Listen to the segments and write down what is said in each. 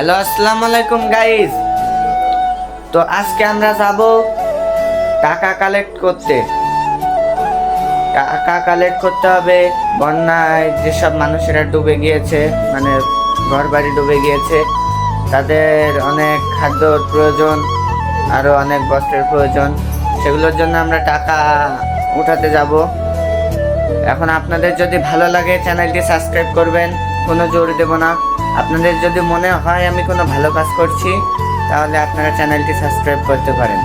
Hello, আসসালামু আলাইকুম guys তো আজকে আমরা যাব টাকা কালেক্ট করতে। টাকা কালেক্ট করতে হবে। বন্যায় যেসব মানুষেরা ডুবে গিয়েছে মানে ঘর বাড়ি ডুবে গিয়েছে, তাদের অনেক খাদ্যর প্রয়োজন আরও অনেক বস্ত্রের প্রয়োজন। সেগুলোর জন্য আমরা টাকা উঠাতে যাব। এখন আপনাদের যদি ভালো লাগে চ্যানেলটি সাবস্ক্রাইব করবেন। কোনো জোর দেব না। আপনাদের যদি মনে হয় আমি কোনো ভালো কাজ করছি, তাহলে আপনারা চ্যানেলটি সাবস্ক্রাইব করতে পারেন।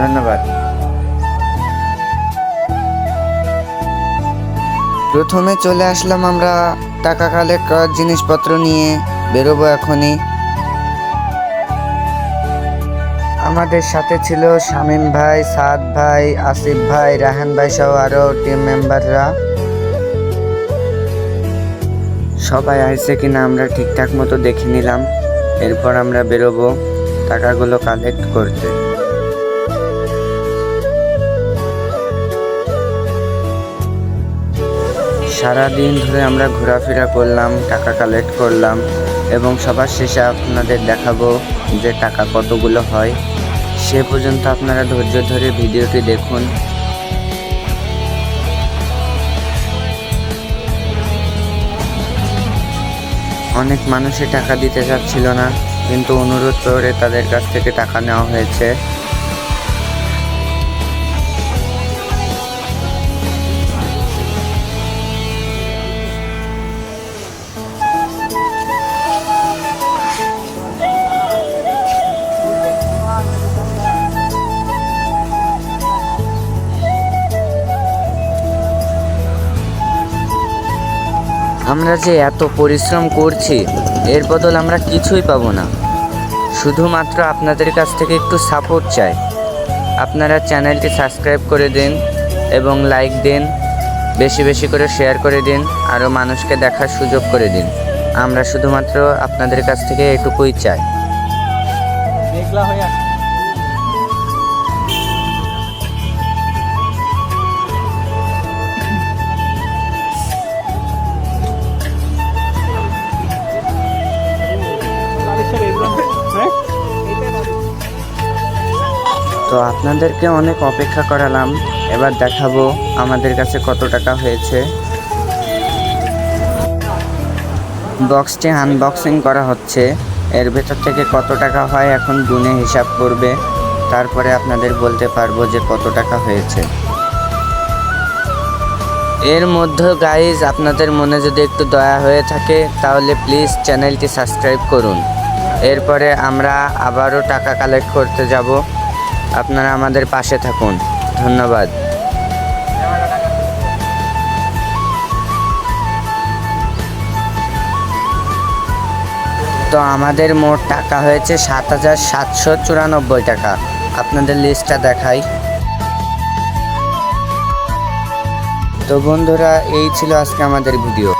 ধন্যবাদ। প্রথমে চলে আসলাম আমরা টাকা কালেক্ট করার জিনিসপত্র নিয়ে। বেরোবো এখনই। আমাদের সাথে ছিল শামীম ভাই, সাদ ভাই, আসিফ ভাই, রাহান ভাই সহ আরও টিম মেম্বাররা সবাই আসছে কিনা আমরা ঠিকঠাক মতো দেখে নিলাম। এরপর আমরা বেরোবো টাকাগুলো কালেক্ট করতে। সারাদিন ধরে আমরা ঘোরাফেরা করলাম, টাকা কালেক্ট করলাম এবং সবার শেষে আপনাদের দেখাবো যে টাকা কতগুলো হয়। সে পর্যন্ত আপনারা ধৈর্য ধরে ভিডিওটি দেখুন। অনেক মানুষই টাকা দিতে চাচ্ছিল না, কিন্তু অনুরোধ করে তাদের কাছ থেকে টাকা নেওয়া হয়েছে। আমরা যে এত পরিশ্রম করছি, এর বদল আমরা কিছুই পাবো না। শুধুমাত্র আপনাদের কাছ থেকে একটু সাপোর্ট চাই। আপনারা চ্যানেলটি সাবস্ক্রাইব করে দিন এবং লাইক দিন, বেশি বেশি করে শেয়ার করে দিন আরও মানুষকে দেখার সুযোগ করে দিন। আমরা শুধুমাত্র আপনাদের কাছ থেকে এটুকুই চাই। মেঘলা হয়ে তো আপনাদেরকে অনেক অপেক্ষা করালাম। এবার দেখাবো আমাদের কাছে কত টাকা হয়েছে। বক্সটি আনবক্সিং করা হচ্ছে। এর ভেতর থেকে কত টাকা হয় এখন গুনে হিসাব করবে। তারপরে আপনাদের বলতে পারব যে কত টাকা হয়েছে। এর মধ্যে গাইজ আপনাদের মনে যদি একটু দয়া হয়ে থাকে, তাহলে প্লিজ চ্যানেলটি সাবস্ক্রাইব করুন। এরপরে আমরা আবারও টাকা কালেক্ট করতে যাব। আপনারা আমাদের পাশে থাকুন। ধন্যবাদ। তো আমাদের মোট টাকা হয়েছে সাত হাজার সাতশো চুরানব্বই টাকা। আপনাদের লিস্টটা দেখাই। তো বন্ধুরা, এই ছিল আজকে আমাদের ভিডিও